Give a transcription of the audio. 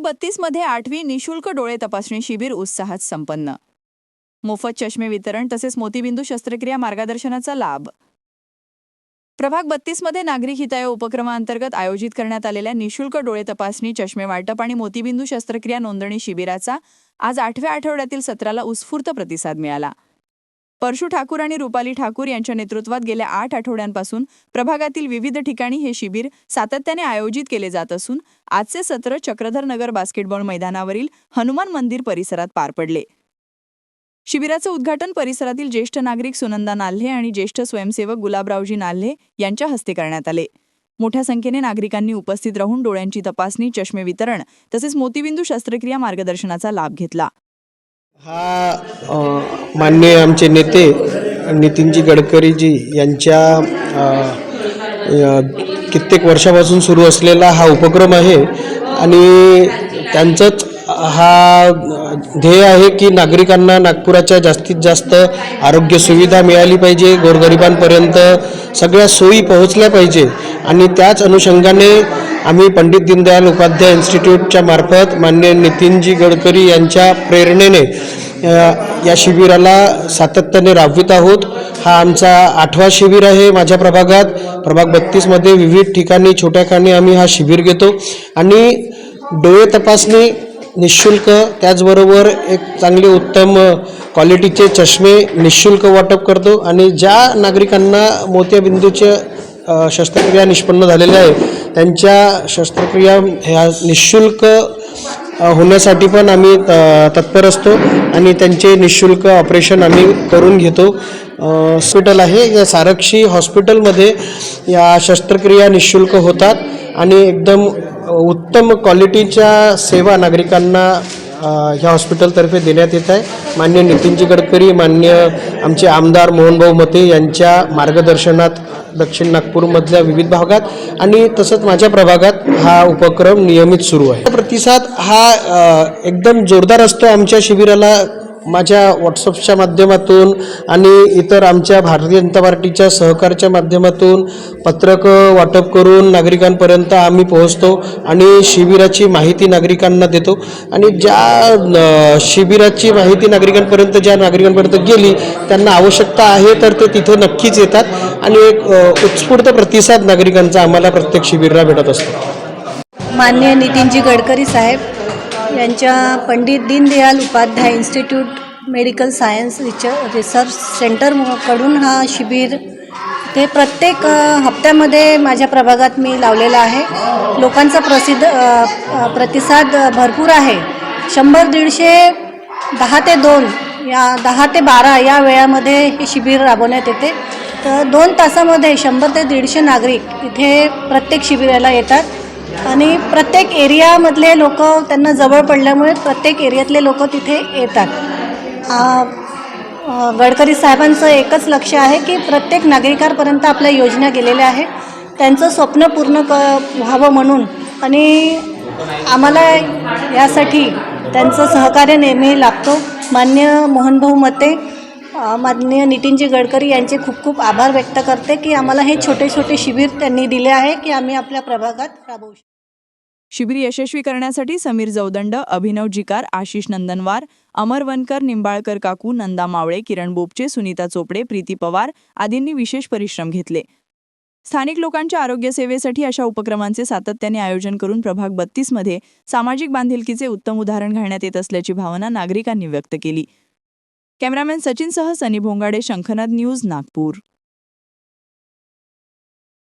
बत्तीसमध्ये आठवी निशुल्क डोळे तपासणी शिबिर उत्साहात संपन्न. मोफत चष्मे वितरण तसेच मोतीबिंदू शस्त्रक्रिया मार्गदर्शनाचा लाभ. प्रभाग बत्तीसमध्ये नागरिक हिताय उपक्रमाअंतर्गत आयोजित करण्यात आलेल्या निशुल्क डोळे तपासणी चष्मे वाटप आणि मोतीबिंदू शस्त्रक्रिया नोंदणी शिबिराचा आज आठव्या आठवड्यातील सत्राला उत्स्फूर्त प्रतिसाद मिळाला. परशु ठाकूर आणि रुपाली ठाकूर यांच्या नेतृत्वात गेल्या आठ आठवड्यांपासून प्रभागातील विविध ठिकाणी हे शिबिर सातत्याने आयोजित केले जात असून आजचे सत्र चक्रधर नगर बास्केटबॉल मैदानावरील हनुमान मंदिर परिसरात पार पडले. शिबिराचं उद्घाटन परिसरातील ज्येष्ठ नागरिक सुनंदा नाल्हे आणि ज्येष्ठ स्वयंसेवक गुलाबरावजी नाल्हे यांच्या हस्ते करण्यात आले. मोठ्या संख्येने नागरिकांनी उपस्थित राहून डोळ्यांची तपासणी चष्मे वितरण तसेच मोतीबिंदू शस्त्रक्रिया मार्गदर्शनाचा लाभ घेतला. हा माननीय आमचे नेते नितीनजी गडकरीजी यांच्या कित्येक वर्षापासून सुरू असलेला हा उपक्रम आहे आणि त्यांचंच हा ध्येय आहे की नागरिकांना नागपुराच्या जास्तीत जास्त आरोग्य सुविधा मिळाली पाहिजे गोरगरिबांपर्यंत सगळ्या सोयी पोहोचल्या पाहिजे आणि त्याच अनुषंगाने आम्ही पंडित दीनदयाल उपाध्याय इन्स्टिट्यूटच्या मार्फत मान्य नितीनजी गडकरी यांच्या प्रेरणेने या शिबिराला सातत्याने राबवित आहोत. हा आमचा आठवा शिबिर आहे माझ्या प्रभागात. प्रभाग बत्तीसमध्ये विविध ठिकाणी छोट्या खाणी आम्ही हा शिबिर घेतो. आणि डोळे तपासणी निशुल्क त्याचबरोबर एक चांगले उत्तम क्वालिटीचे चष्मे निशुल्क वाटप करतो. आणि ज्या नागरिकांना मोतियाबिंदूचे शस्त्रक्रिया निष्पन्न झालेल्या आहे त्यांच्या शस्त्रक्रिया ह्या निशुल्क होण्यासाठी पण आम्ही त- तत्पर असतो आणि त्यांचे निशुल्क ऑपरेशन आम्ही करून घेतो. हॉस्पिटल आहे या सारक्षी हॉस्पिटलमध्ये या शस्त्रक्रिया निशुल्क होतात आणि एकदम उत्तम क्वालिटीच्या सेवा नागरिकांना ह्या हॉस्पिटलतर्फे देण्यात येत आहे. मान्य नितीनजी गडकरी मान्य आमचे आमदार मोहनभाऊ मते यांच्या मार्गदर्शनात दक्षिण नागपूरमधल्या विविध भागात आणि तसंच माझ्या प्रभागात हा उपक्रम नियमित सुरू आहे. प्रतिसाद हा एकदम जोरदार असतो आमच्या शिबिराला माझ्या व्हॉट्सअपच्या माध्यमातून आणि इतर आमच्या भारतीय जनता पार्टीच्या सहकारच्या माध्यमातून पत्रकं वाटप करून नागरिकांपर्यंत आम्ही पोहोचतो आणि शिबिराची माहिती नागरिकांना देतो. आणि ज्या शिबिराची माहिती नागरिकांपर्यंत ज्या नागरिकांपर्यंत गेली त्यांना आवश्यकता आहे तर ते तिथे नक्कीच येतात. आणि एक उत्स्फूर्त प्रतिसाद नागरिकांचा आम्हाला प्रत्येक शिबिरला भेटत असतो. माननीय नितीनजी गडकरी साहेब यांच्या Pandit Deendayal Upadhyay institute medical science rich research सेंटरकडून हा शिबिर ते प्रत्येक हप्त्यामध्ये माझ्या प्रभागात मी लावलेला आहे. लोकांचा प्रसिद्ध प्रतिसाद भरपूर आहे. शंभर दीडशे दहा ते दोन या दहा ते बारा या वेळामध्ये हे शिबिर राबवण्यात येते. तर दोन तासामध्ये शंभर ते दीडशे नागरिक इथे प्रत्येक शिबिराला येतात. आणि प्रत्येक एरियामधले लोक त्यांना जवळ पडल्यामुळे प्रत्येक एरियातले लोक तिथे येतात. गडकरी साहेबांचं एकच लक्ष आहे की प्रत्येक नागरिकांपर्यंत आपल्या योजना गेलेल्या आहेत. त्यांचं स्वप्न पूर्ण क व्हावं म्हणून आणि आम्हाला यासाठी त्यांचं सहकार्य नेहमी लाभतो मान्य मोहनभाऊ मते माननीय नितीनजी गडकरी यांचे खूप खूप आभार व्यक्त करते की आम्हाला हे छोटे छोटे शिबिर त्यांनी दिले आहे की आम्ही आपल्या प्रभागात राबवू शकतो शिबिर यशस्वी करण्यासाठी समीर जवदंड अभिनव जिकार आशिष नंदनवार अमर वनकर निंबाळकर काकू नंदा मावळे किरण बोपचे सुनीता चोपडे प्रीती पवार आदींनी विशेष परिश्रम घेतले. स्थानिक लोकांच्या आरोग्य सेवेसाठी अशा उपक्रमांचे सातत्याने आयोजन करून प्रभाग बत्तीसमध्ये सामाजिक बांधिलकीचे उत्तम उदाहरण घालण्यात येत असल्याची भावना नागरिकांनी व्यक्त केली. कॅमेरामॅन सचिनसह सनी भोंगाडे शंखनाद न्यूज नागपूर.